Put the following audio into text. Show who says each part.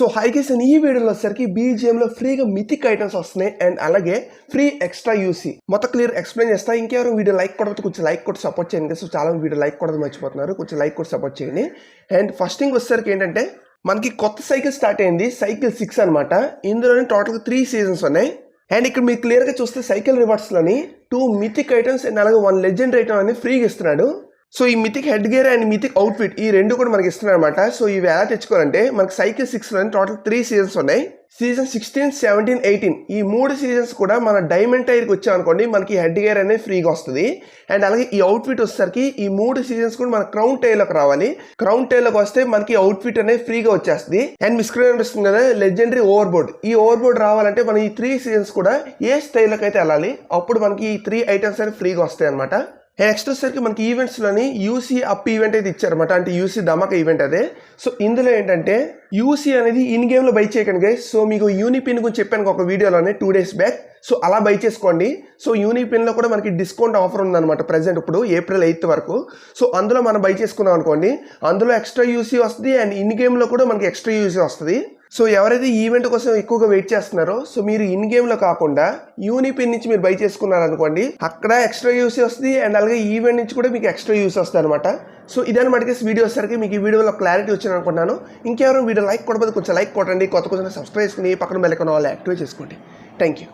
Speaker 1: So హైగేస్ ఈ వీడియోలో వచ్చేసరికి BGM లో ఫ్రీగా మితిక్ ఐటమ్స్ వస్తున్నాయి అండ్ అలాగే ఫ్రీ ఎక్స్ట్రా యూసీ మొత్తం క్లియర్ ఎక్స్ప్లెయిన్ చేస్తా ఇంకెవరు వీడియో లైక్ కొడతారు కొంచెం లైక్ కొట్టి సపోర్ట్ చేయండి సో చాలా వీడియో లైక్ కొడదు మర్చిపోతున్నారు కొంచెం లైక్ కొట్టి సపోర్ట్ చేయండి అండ్ ఫస్ట్ థింగ్ వచ్చేసరికి ఏంటంటే మనకి కొత్త సైకిల్ స్టార్ట్ అయింది సైకిల్ సిక్స్ అనమాట ఇందులోనే టోటల్గా త్రీ సీజన్స్ ఉన్నాయి అండ్ ఇక్కడ మీరు క్లియర్గా చూస్తే సైకిల్ రివార్డ్స్లోని టూ మితిక్ ఐటమ్స్ అండ్ అలాగే వన్ లెజెండ్ ఐటమ్ అని ఫ్రీగా ఇస్తున్నాడు సో ఈ mythic head gear and mythic outfit ఈ రెండు కూడా మనకి ఇస్తున్నారు అనమాట సో ఇవి ఎలా తెచ్చుకోవాలంటే మనకి cycle six total three seasons ఉన్నాయి. సీజన్ సిక్స్టీన్ సెవెంటీన్ ఎయిటీన్ ఈ మూడు సీజన్స్ కూడా మన డైమండ్ టైర్కి వచ్చామనుకోండి మనకి హెడ్ గేర్ అనేది ఫ్రీగా వస్తుంది. అండ్ అలాగే ఈ అవుట్ఫిట్ వచ్చేసరికి ఈ మూడు సీజన్స్ కూడా మన క్రౌన్ టైర్లోకి రావాలి. క్రౌన్ టైర్లోకి వస్తే మనకి అవుట్ఫిట్ అనేది ఫ్రీగా వచ్చేస్తుంది. అండ్ మీ స్క్రీన్ అనిపిస్తుంది కదా లెజెండరీ ఓవర్ బోర్డ్ ఈ ఓవర్ బోర్డ్ రావాలంటే మనం ఈ త్రీ సీజన్స్ కూడా ఏ స్టైల్లోకి అయితే వెళ్ళాలి. అప్పుడు మనకి ఈ త్రీ ఐటమ్స్ అనేవి ఫ్రీగా వస్తాయి అనమాట నెక్స్ట్ వచ్చేసరికి మనకి ఈవెంట్స్లోని యూసీ అప్ ఈవెంట్ అయితే ఇచ్చారన్నమాట. అంటే యూసీ ధమాక ఈవెంట్ అదే. సో ఇందులో ఏంటంటే యూసీ అనేది ఇన్ గేమ్లో బై చేయకండి గైస్ సో మీకు యూనిపిన్ గురించి చెప్పాను ఒక వీడియోలోనే టూ డేస్ బ్యాక్ సో అలా బై చేసుకోండి. సో యూనిపిన్లో కూడా మనకి డిస్కౌంట్ ఆఫర్ ఉందన్నమాట ప్రజెంట్ ఇప్పుడు ఏప్రిల్ ఎయిత్ వరకు. సో అందులో మనం బై చేసుకున్నాం అనుకోండి. అందులో ఎక్స్ట్రా యూసీ వస్తుంది అండ్ ఇన్ గేమ్లో కూడా మనకి ఎక్స్ట్రా యూసీ వస్తుంది. సో ఎవరైతే ఈవెంట్ కోసం ఎక్కువగా వెయిట్ చేస్తున్నారో సో మీరు ఇన్ గేమ్లో కాకుండా యూనిపిన్ నుంచి మీరు బై చేసుకున్నారనుకోండి అక్కడ ఎక్స్ట్రా యూస్ వస్తుంది అండ్ అలాగే ఈవెంట్ నుంచి కూడా మీకు ఎక్స్ట్రా యూస్ వస్తుంది అనమాట సో ఇదని మటుకే వీడియో వచ్చేసరికి మీకు ఈ వీడియోలో క్లారిటీ వచ్చింది అనుకుంటున్నాను ఇంకెవరైనా వీడియో లైక్ కొట్టబోదు కొంచెం లైక్ కొట్టండి కొత్త కొంచెం సబ్స్క్రైబ్ చేసుకుని పక్కన బెల్ వాళ్ళు యాక్టివేట్ చేసుకోండి. Thank you